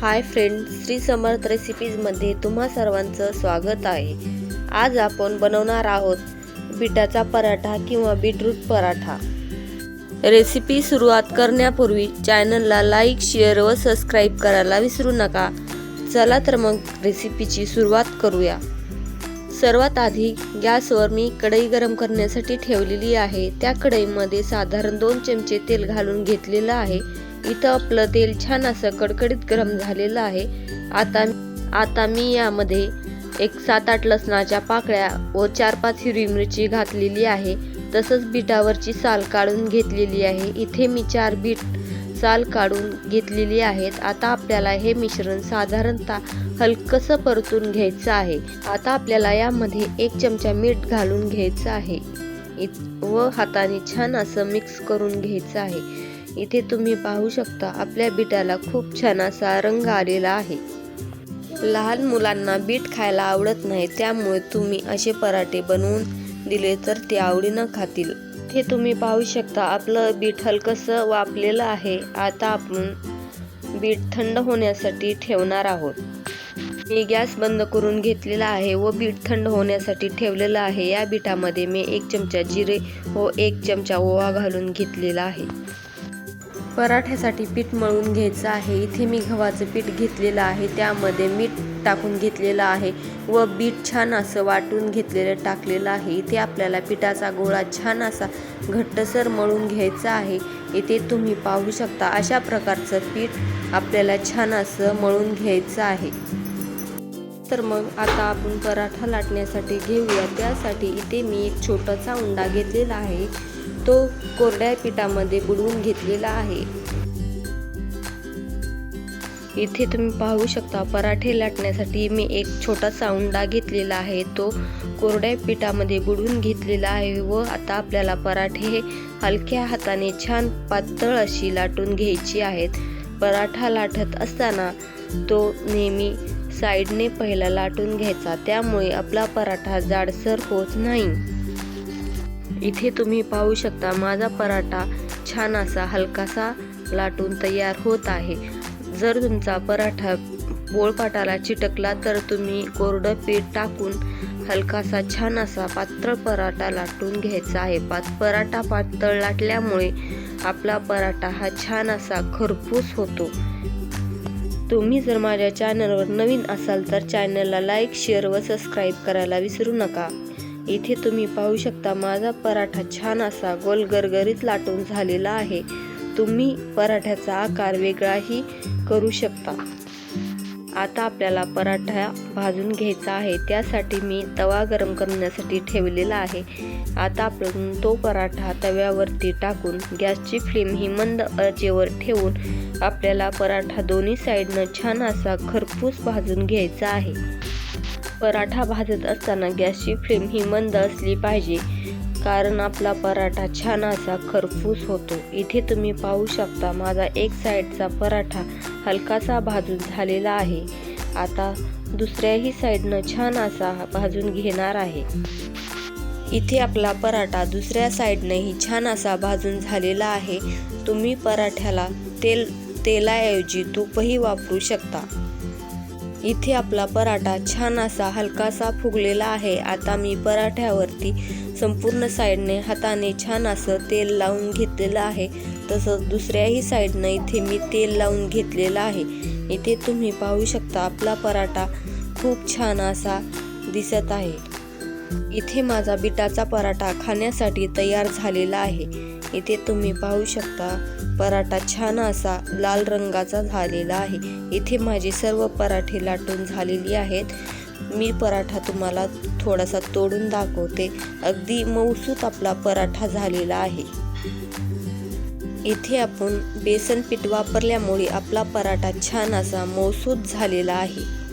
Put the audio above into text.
Hi friend Shri Samarth रेसिपीजमध्ये तुम्हा सर्वांचं स्वागत आहे. आज आपण बनवणार आहोत बिटाचा पराठा किंवा बीटरूट पराठा. रेसिपी सुरुवात करण्यापूर्वी चॅनलला लाईक शेअर व सबस्क्राईब करायला विसरू नका. चला तर मग रेसिपीची सुरुवात करूया. सर्वात आधी गॅसवर मी कढई गरम करण्यासाठी ठेवलेली आहे. त्या कढईमध्ये साधारण दोन चमचे तेल घालून घेतलेलं आहे. इथं आपलं तेल छान असं कडकडीत गरम झालेलं आहे. आता आता मी यामध्ये एक सात आठ लसणाच्या पाकळ्या व चार पाच हिरवी मिरची घातलेली आहे. तसंच बिटावरची साल काढून घेतलेली आहे. इथे मी चार बीट साल काढून घेतलेली आहेत. आता आपल्याला हे मिश्रण साधारणतः हलकसं परतून घ्यायचं आहे. आता आपल्याला यामध्ये एक चमचा मीठ घालून घ्यायचं आहे. व हाताने छान असं मिक्स करून घ्यायचं आहे. इथे तुम्ही पाहू शकता आपल्या बिटाला खूप छान असा रंग आलेला आहे. लहान मुलांना बीट खायला आवडत नाही त्यामुळे तुम्ही असे पराठे बनवून दिले तर ते आवडीनं खातील. इथे तुम्ही पाहू शकता आपलं बीट हलकंसं वापलेलं आहे. आता आपण बीट थंड होण्यासाठी ठेवणार आहोत. मी गॅस बंद करून घेतलेला आहे व बीट थंड होण्यासाठी ठेवलेलं आहे. या बीटामध्ये मी एक चमचा जिरे व एक चमचा ओवा घालून घेतलेला आहे. पराठ्यासाठी पीठ मळून घ्यायचं आहे. इथे मी गव्हाचं पीठ घेतलेलं आहे. त्यामध्ये मीठ टाकून घेतलेलं आहे व बीट छान असं वाटून घेतलेलं टाकलेलं आहे. इथे आपल्याला पिठाचा गोळा छान असा घट्टसर मळून घ्यायचा आहे. इथे तुम्ही पाहू शकता अशा प्रकारचं पीठ आपल्याला छान असं मळून घ्यायचं आहे. तर मग आता आपण पराठा लाटण्यासाठी घेऊया. त्यासाठी इथे मी एक छोटासा उंडा घेतलेला आहे. तो कोरड्या पिठामध्ये बुडवून घेतलेला आहे. इथे तुम्ही पाहू शकता पराठे लाटण्यासाठी मी एक छोटासा उंडा घेतलेला आहे. तो कोरड्या पिठामध्ये बुडवून घेतलेला आहे व आता आपल्याला पराठे हलक्या हाताने छान पातळ अशी लाटून घ्यायची आहेत. पराठा लाटत असताना तो नेहमी साईडने पहिला लाटून घ्यायचा. त्यामुळे आपला पराठा जाडसर होत नाही. इथे तुम्ही पाहू शकता माझा पराठा छान असा हलकासा लाटून तयार होत आहे. जर तुमचा पराठा पोळपाटाला चिटकला तर तुम्ही कोरडं पीठ टाकून हलकासा छान असा पातळ पराठा लाटून घ्यायचा आहे. पात पराठा पातळ लाटल्यामुळे आपला पराठा हा छान असा खरपूस होतो. तुम्ही जर माझ्या चॅनलवर नवीन असाल तर चॅनलला लाईक शेअर व सबस्क्राईब करायला विसरू नका. इथे तुम्ही पाहू शकता माझा पराठा छान असा गोल गरगरीत लाटून झालेला आहे. तुम्ही पराठ्याचा आकार वेगळाही करू शकता. आता आपल्याला पराठा भाजून घ्यायचा आहे. त्यासाठी मी तवा गरम करण्यासाठी ठेवलेला आहे. आता आपण तो पराठा तव्यावरती टाकून गॅसची फ्लेम ही मंद अचेवर ठेवून आपल्याला पराठा दोन्ही साईडनं छान असा खरपूस भाजून घ्यायचा आहे. पराठा भाजत असताना गॅसची फ्लेम ही मंद असली पाहिजे. कारण आपला पराठा छान असा खरपूस होतो. इथे तुम्ही पाहू शकता माझा एक साईडचा पराठा हलकासा भाजून झालेला आहे. आता दुसऱ्याही साईडनं छान असा भाजून घेणार आहे. इथे आपला पराठा दुसऱ्या साईडनंही छान असा भाजून झालेला आहे. तुम्ही पराठ्याला तेल तेलाऐवजी तूपही वापरू शकता. इथे आपला पराठा छान असा हलकासा फुगलेला आहे. आता मी पराठ्यावरती संपूर्ण साईडने हाताने छान असं तेल लावून घेतलेलं आहे. तसंच दुसऱ्याही साईडनं इथे मी तेल लावून घेतलेलं आहे. इथे तुम्ही पाहू शकता आपला पराठा खूप छान असा दिसत आहे. इथे माझा बिटाचा पराठा खाण्यासाठी तयार झालेला आहे. इथे तुम्ही पाहू शकता पराठा छान असा लाल रंगाचा झालेला आहे. इथे माझे सर्व पराठे लाटून झालेली आहेत. मी पराठा तुम्हाला थोडासा तोडून दाखवते. अगदी मऊसूत आपला पराठा झालेला आहे. इथे आपण बेसन पीठ वापरल्यामुळे आपला पराठा छान असा मऊसूत झालेला आहे.